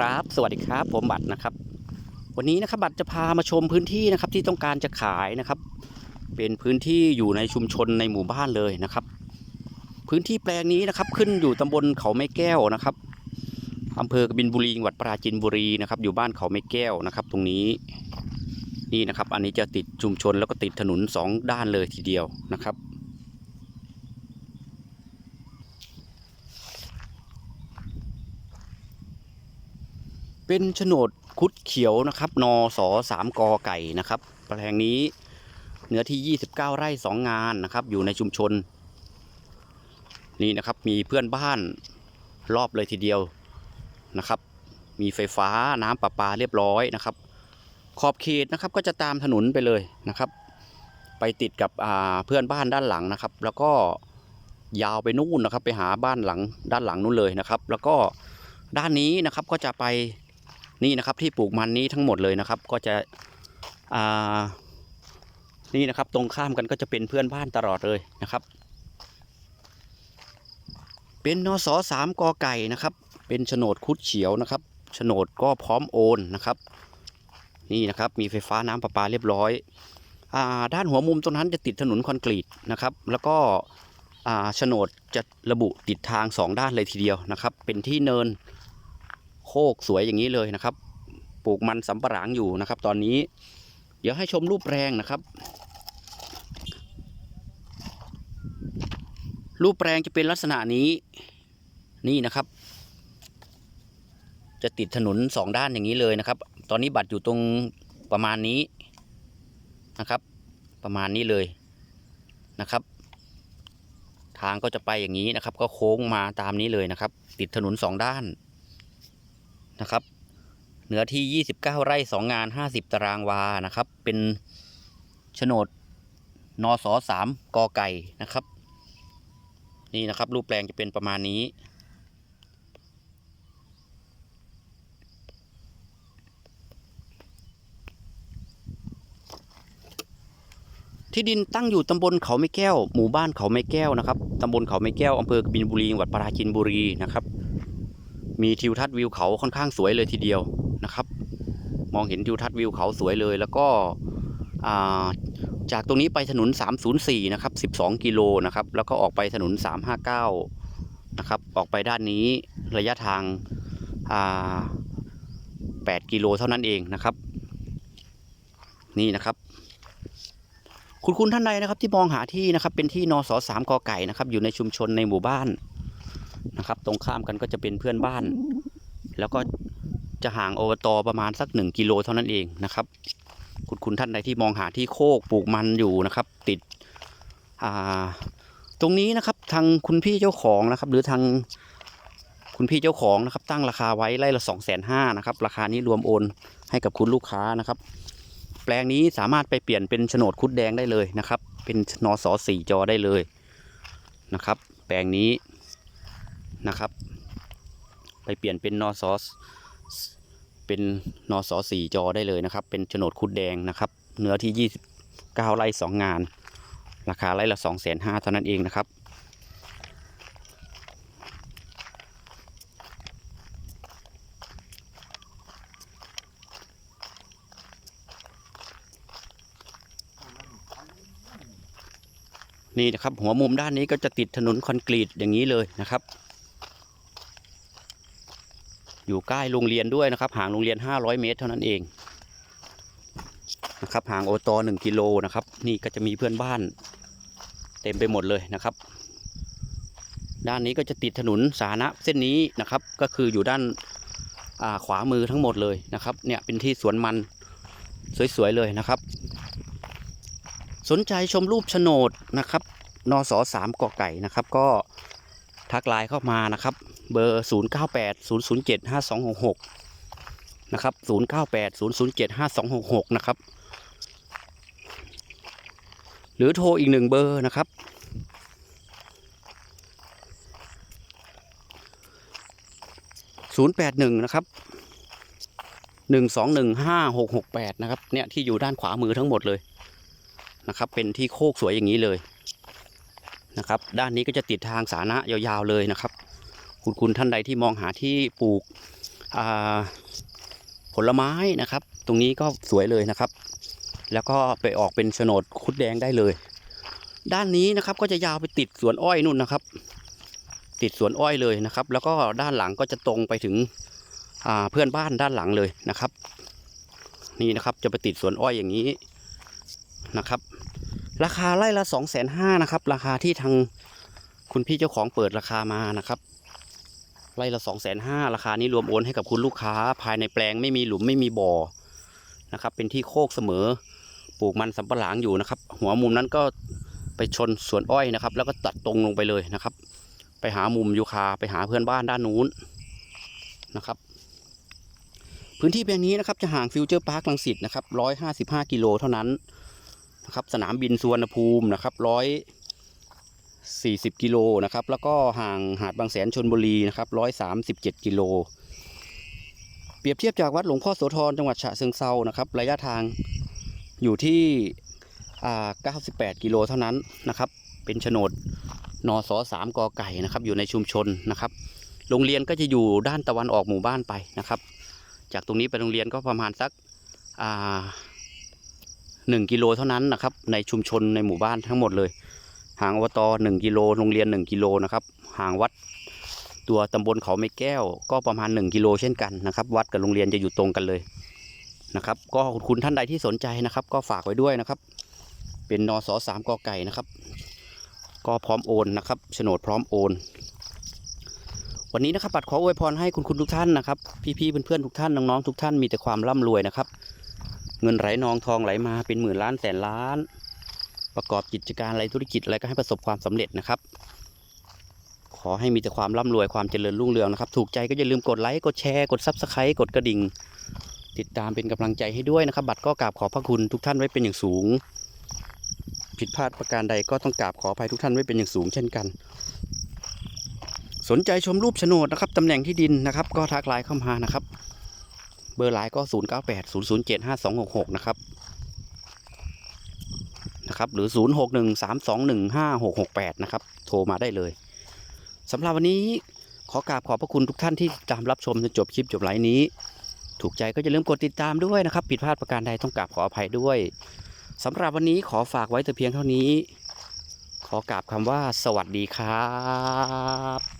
ครับ สวัสดีครับ ผมบัตรนะครับ วันนี้นะครับบัตรจะพามาชมพื้นที่นะครับที่ต้องการจะขายนะครับ เป็นพื้นที่อยู่ในชุมชนในหมู่บ้านเลยนะครับ พื้นที่แปลงนี้นะครับ ขึ้นอยู่ตำบลเขาไม้แก้วนะครับอำเภอกบินบุรีจังหวัดปราจีนบุรีนะครับ อยู่บ้านเขาไม้แก้วนะครับ ตรงนี้นี่นะครับ อันนี้จะติดชุมชนแล้วก็ติดถนนสองด้านเลยทีเดียวนะครับ เป็นโฉนดคุดเขียวนะครับนอสอสามกอไก่นะครับแปลงนี้เนื้อที่ 29 ไร่ 2 งานนะครับ อยู่ในชุมชน นี่นะครับมีเพื่อนบ้านรอบเลยทีเดียวนะครับ มีไฟฟ้าน้ำประปาเรียบร้อยนะครับ ขอบเขตนะครับก็จะตามถนนไปเลยนะครับ ไปติดกับเพื่อนบ้านด้านหลังนะครับ แล้วก็ยาวไปนู่นนะครับ ไปหาบ้านหลังด้านหลังนู่นเลยนะครับ แล้วก็ด้านนี้นะครับก็จะไป นี่นะครับที่ปลูกมันนี้ทั้งหมดเลยนะครับ ก็จะอ่านี่นะครับ ตรงข้ามกันก็จะเป็นเพื่อนบ้านตลอดเลยนะครับ เป็นนสสามกอไก่นะครับ เป็นโฉนดคุดเขียวนะครับโฉนดก็พร้อมโอนนะครับ นี่นะครับมีไฟฟ้าน้ำประปาเรียบร้อยอ่าด้านหัวมุมตรงนั้นจะติดถนนคอนกรีตนะครับ แล้วก็อ่าโฉนดจะระบุติดทางสองด้านเลยทีเดียวนะครับ เป็นที่เนิน โคกสวยอย่างนี้เลยนะครับ ปลูกมันสำปะหลังอยู่นะครับ ตอนนี้ เดี๋ยวให้ชมรูปแปลงนะครับ รูปแปลงจะเป็นลักษณะนี้นี่นะครับ จะติดถนนสองด้านอย่างนี้เลยนะครับ ตอนนี้บัตรอยู่ตรงประมาณนี้นะครับ ประมาณนี้เลยนะครับทางก็จะไปอย่างนี้นะครับ ก็โค้งมาตามนี้เลยนะครับ ติดถนนสองด้าน นะครับ เนื้อที่ 29 ไร่ 2 งาน 50 ตารางวานะครับ เป็นโฉนดนสสามกอไก่นะครับ นี่นะครับ รูปแปลงจะเป็นประมาณนี้ ที่ดินตั้งอยู่ตำบลเขาไม้แก้ว หมู่บ้านเขาไม้แก้วนะครับตำบลเขาไม้แก้วอำเภอกบินบุรีจังหวัดปราจีนบุรีนะครับ มีทิวทัศน์วิวเขาค่อนข้างสวยเลยทีเดียวนะครับ มองเห็นทิวทัศน์วิวเขาสวยเลย แล้วก็จากตรงนี้ไปถนน 304 นะครับ 12 กิโลนะครับ แล้วก็ออกไปถนน 359 นะครับ ออกไปด้านนี้ระยะทาง 8 กิโลเท่านั้นเองนะครับ นี่นะครับ คุณคุณท่านใดนะครับที่มองหาที่นะครับ เป็นที่นสสามกอไก่นะครับ อยู่ในชุมชนในหมู่บ้าน นะครับ ตรงข้ามกันก็จะเป็นเพื่อนบ้าน แล้วก็จะห่างอบตประมาณสักหนึ่งกิโลเท่านั้นเองนะครับ คุณคุณท่านใดที่มองหาที่โคกปลูกมันอยู่นะครับ ติดอ่าตรงนี้นะครับทางคุณพี่เจ้าของนะครับ หรือทางคุณพี่เจ้าของนะครับ ตั้งราคาไว้ไร่ละสองแสนห้านะครับ ราคานี้รวมโอนให้กับคุณลูกค้านะครับ แปลงนี้สามารถไปเปลี่ยนเป็นโฉนดคุดแดงได้เลยนะครับ เป็นนอสสี่จอได้เลยนะครับ แปลงนี้ นะครับ ไปเปลี่ยนเป็นนอสอสเป็นนอสอสี่จอได้เลยนะครับ เป็นโฉนดคุดแดงนะครับ เนื้อที่ 29 ไร่ 2 งาน ราคาไร่ละ 2 5 0 0 0เท่านั้นเองนะครับ นี่นะครับหัวมุมด้านนี้ก็จะติดถนนคอนกรีตอย่างนี้เลยนะครับ อยู่ใกล้โรงเรียนด้วยนะครับห่างโรงเรียน 500 เมตร เท่านั้นเองนะครับห่างโอตอ1กิโลนะครับ นี่ก็จะมีเพื่อนบ้าน เต็มไปหมดเลยนะครับ ด้านนี้ก็จะติดถนนสาธารณะเส้นนี้นะครับ ก็คืออยู่ด้านาขวามือทั้งหมดเลยนะครับ เนี่ยเป็นที่สวนมันสวยๆเลยนะครับ สนใจชมรูปโฉนดนะครับนสสามกอไก่นะครับ ก็ ทักไลน์เข้ามานะครับ เบอร์ 0 9 8 0 0 7 5 2 6 6 นะครับ 0 9 8 0 0 7 5 2 6 6 นะครับ หรือโทรอีกหนึ่งเบอร์นะครับ 081 นะครับ121 5668นะครับเนี่ยที่อยู่ด้านขวามือทั้งหมดเลยนะครับ เป็นที่โคกสวยอย่างนี้เลย นะครับ ด้านนี้ก็จะติดทางสาธารณะยาวๆเลยนะครับ คุณคุณท่านใดที่มองหาที่ปลูกผลไม้นะครับ ตรงนี้ก็สวยเลยนะครับ แล้วก็ไปออกเป็นโฉนดคุดแดงได้เลย ด้านนี้นะครับก็จะยาวไปติดสวนอ้อยนู่นนะครับ ติดสวนอ้อยเลยนะครับ แล้วก็ด้านหลังก็จะตรงไปถึงเพื่อนบ้านด้านหลังเลยนะครับ นี่นะครับจะไปติดสวนอ้อยอย่างนี้นะครับ ราคาไร่ละสองแสนห้านะครับ ราคาที่ทางคุณพี่เจ้าของเปิดราคามานะครับ ไร่ละสองแสนห้าราคานี้รวมโอนให้กับคุณลูกค้า ภายในแปลงไม่มีหลุมไม่มีบ่อนะครับ เป็นที่โคกเสมอ ปลูกมันสำปะหลังอยู่นะครับ หัวมุมนั้นก็ไปชนสวนอ้อยนะครับ แล้วก็ตัดตรงลงไปเลยนะครับ ไปหามุมยูคาไปหาเพื่อนบ้านด้านนู้นนะครับ พื้นที่แปลงนี้นะครับจะห่างฟิวเจอร์พาร์คลังสิตนะครับร้อยห้าสิบห้ากิโลเท่านั้น นะครับสนามบินสุวรรณภูมินะครับร้อยสี่สิบกิโลนะครับแล้วก็ห่างหาดบางแสนชนบุรีนะครับร้อยสามสิบเจ็ดกิโลเปรียบเทียบจากวัดหลวงพ่อโสธรจังหวัดฉะเชิงเซานะครับระยะทางอยู่ที่อ่า98 กิโลเท่านั้นนะครับ เป็นโฉนดนสสามกอไก่นะครับอยู่ในชุมชนนะครับ โรงเรียนก็จะอยู่ด้านตะวันออกหมู่บ้านไปนะครับ จากตรงนี้ไปโรงเรียนก็ประมาณสักอ่า หนึ่งกิโลเท่านั้นนะครับ ในชุมชนในหมู่บ้านทั้งหมดเลย ห่างอบตหนึ่งกิโลโรงเรียนหนึ่งกิโลนะครับ ห่างวัดตัวตำบลเขาไม้แก้ว ก็ประมาณหนึ่งกิโลเช่นกันนะครับ วัดกับโรงเรียนจะอยู่ตรงกันเลยนะครับ ก็คุณท่านใดที่สนใจนะครับ ก็ฝากไว้ด้วยนะครับ เป็นนอสสามกอไก่นะครับ ก็พร้อมโอนนะครับโฉนดพร้อมโอนวันนี้นะครับปัดขออวยพรให้คุณคุณทุกท่านนะครับ พี่ๆเพื่อนๆทุกท่านน้องๆทุกท่านมีแต่ความร่ำรวยนะครับ เงินไหลนองทองไหลมาเป็นหมื่นล้านแสนล้าน ประกอบกิจการอะไรธุรกิจอะไรก็ให้ประสบความสำเร็จนะครับ ขอให้มีแต่ความร่ำรวยความเจริญรุ่งเรืองนะครับ ถูกใจก็อย่าลืมกดไลค์กดแชร์กดซับสไครต์กดกระดิ่ง ติดตามเป็นกำลังใจให้ด้วยนะครับ บัตรก็กราบขอบพระคุณทุกท่านไว้เป็นอย่างสูง ผิดพลาดประการใดก็ต้องกราบขออภัยทุกท่านไว้เป็นอย่างสูงเช่นกันสนใจชมรูปโฉนดนะครับตำแหน่งที่ดินนะครับ ก็ทักไลน์เข้ามานะครับ บอร์ไลน์ก็ 0 9 8 0 0 7 5 2 6 6 นะครับ นะครับ หรือ 0 6 1 3 2 1 5 6 6 8 นะครับ โทรมาได้เลยสำหรับวันนี้ขอกราบขอบพระคุณทุกท่านที่ตามรับชมจนจบคลิปจบไลฟ์นี้ ถูกใจก็อย่าลืมกดติดตามด้วยนะครับ ผิดพลาดประการใดต้องกราบขออภัยด้วยสำหรับวันนี้ขอฝากไว้แต่เพียงเท่านี้ ขอกราบคำว่าสวัสดีครับ